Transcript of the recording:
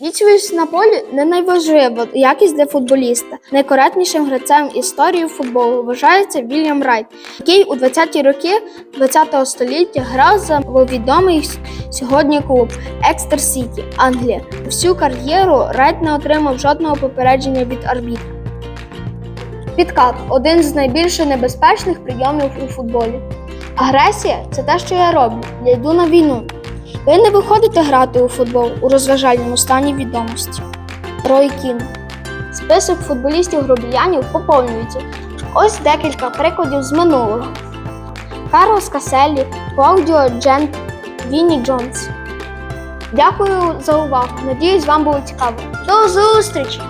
Вічливість на полі не найважлива якість для футболіста. Найкоректнішим гравцем історії футболу вважається Вільям Райт, який у 20-ті роки ХХ століття грав за відомий сьогодні клуб Екстер Сіті, Англія. Всю кар'єру Райт не отримав жодного попередження від арбітра. Підкат один з найбільш небезпечних прийомів у футболі. Агресія це те, що я роблю. Я йду на війну. Ви не виходите грати у футбол у розважальному стані відомості. Рой Кін. Список футболістів грубіянів поповнюється. Ось декілька прикладів з минулого: Карлос Каселі, Клаудіо Джент, Вінні Джонс. Дякую за увагу. Надіюсь, вам було цікаво. До зустрічі!